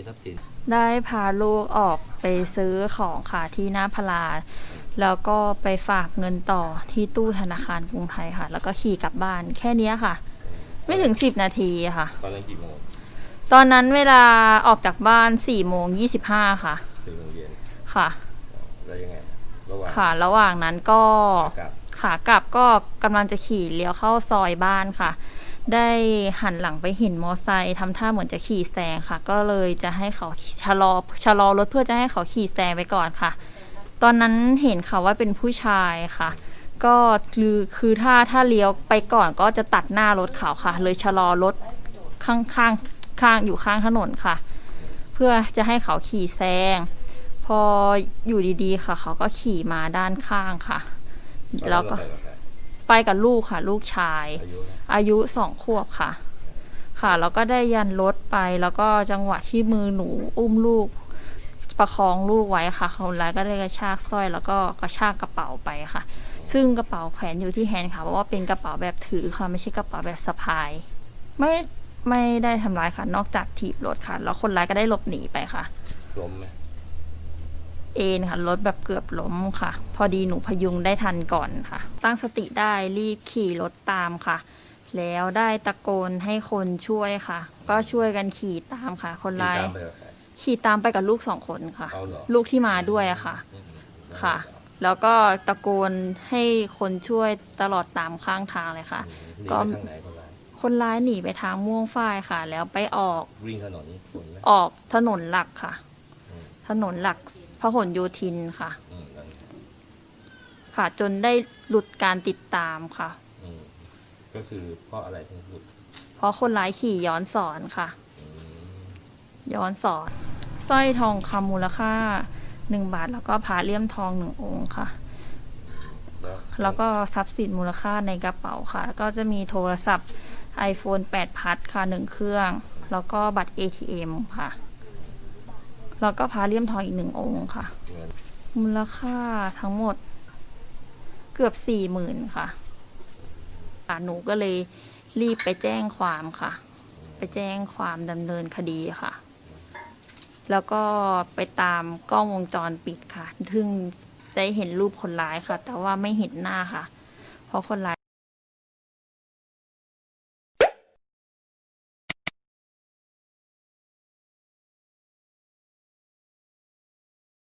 ย์สิน ได้พาลูกออกไปซื้อของค่ะที่หน้าพลา แล้วก็ไปฝากเงินต่อที่ตู้ธนาคารกรุงไทยค่ะ แล้วก็ขี่กลับบ้านแค่เนี้ยค่ะ ไม่ถึงสิบนาทีค่ะ ตอนนั้นกี่โมงตอนนั้นเวลาออกจากบ้านสี่โมงยี่สิบห้าค่ะถึงโรงเรียนค่ะ แล้วยังไงระหว่างค่ะ ระหว่างนั้นก็กลับ ขากลับก็กำลังจะขี่เลี้ยวเข้าซอยบ้านค่ะ ได้หันหลังไปเห็นมอไซค์ทำท่าเหมือนจะขี่แซงค่ะ ก็เลยจะให้เขาชะลอชะลอรถเพื่อจะให้เขาขี่แซงไปก่อนค่ะ ตอนนั้นเห็นค่ะว่าเป็นผู้ชายค่ะ ก็คือคือถ้าถ้าเลี้ยวไปก่อนก็จะตัดหน้ารถเขาค่ะ เลยชะลอรถข้างข้างข้างอยู่ข้างถนนค่ะ เพื่อจะให้เขาขี่แซงพออยู่ดีๆค่ะ เขาก็ขี่มาด้านข้างค่ะ แล้วก็ ไปกับใครไปกับลูกค่ะ ลูกชายอายุนะอายุสองขวบค่ะ ค่ะ แล้วก็ได้ยันรถไปแล้วก็จังหวะที่มือหนูอุ้มลูก ประคองลูกไว้ค่ะคนร้ายก็ได้กระชากสร้อย แล้วก็กระชากกระเป๋าไปค่ะ ซึ่งกระเป๋าแขวนอยู่ที่แฮนด์ค่ะเพราะว่าเป็นกระเป๋าแบบถือค่ะ ไม่ใช่กระเป๋าแบบสะพาย ไม่ไม่ได้ทำร้ายค่ะ นอกจากถีบรถค่ะ แล้วคนร้ายก็ได้หลบหนีไปค่ะล้มไหม เอนค่ะรถแบบเกือบล้มค่ะ พอดีหนูพยุงได้ทันก่อนค่ะ ตั้งสติได้รีบขี่รถตามค่ะ แล้วได้ตะโกนให้คนช่วยค่ะ ก็ช่วยกันขี่ตามค่ะ คนร้ายตามไปกับใครขี่ตามไปกับลูกสองคนค่ะเอาเหรอลูกที่มาด้วยอะค่ะอืมค่ะ แล้วก็ตะโกนให้คนช่วยตลอดตามข้างทางเลยค่ะอืมหนีก็ไปทางไหนคนร้ายคนร้ายหนีไปทางม่วงฝ้ายค่ะ แล้วไปออกวิ่งถนนคนไหมออกถนนหลักค่ะอืมถนนหลัก พหลโยธินค่ะ อืมนั่นค่ะ จนได้หลุดการติดตามค่ะ อืมก็คือเพราะอะไรถึงหลุดเพราะคนร้ายขี่ย้อนสอนค่ะ อืมย้อนสอนสร้อยทองคำมูลค่าหนึ่งบาท แล้วก็พระเลี่ยมทองหนึ่งองค์ค่ะ แล้วแล้วก็ทรัพย์สินมูลค่าในกระเป๋าค่ะก็จะมีโทรศัพท์ iPhone 8พัดค่ะหนึ่งเครื่อง แล้วก็บัตร ATM ค่ะ แล้วก็พระเลี่ยมทองอีกหนึ่งองค์ค่ะ มูลค่าทั้งหมดเกือบสี่หมื่นค่ะหนูก็เลยรีบไปแจ้งความค่ะ ไปแจ้งความดำเนินคดีค่ะ แล้วก็ไปตามกล้องวงจรปิดค่ะซึ่งได้เห็นรูปคนร้ายค่ะ แต่ว่าไม่เห็นหน้าค่ะ เพราะคนร้าย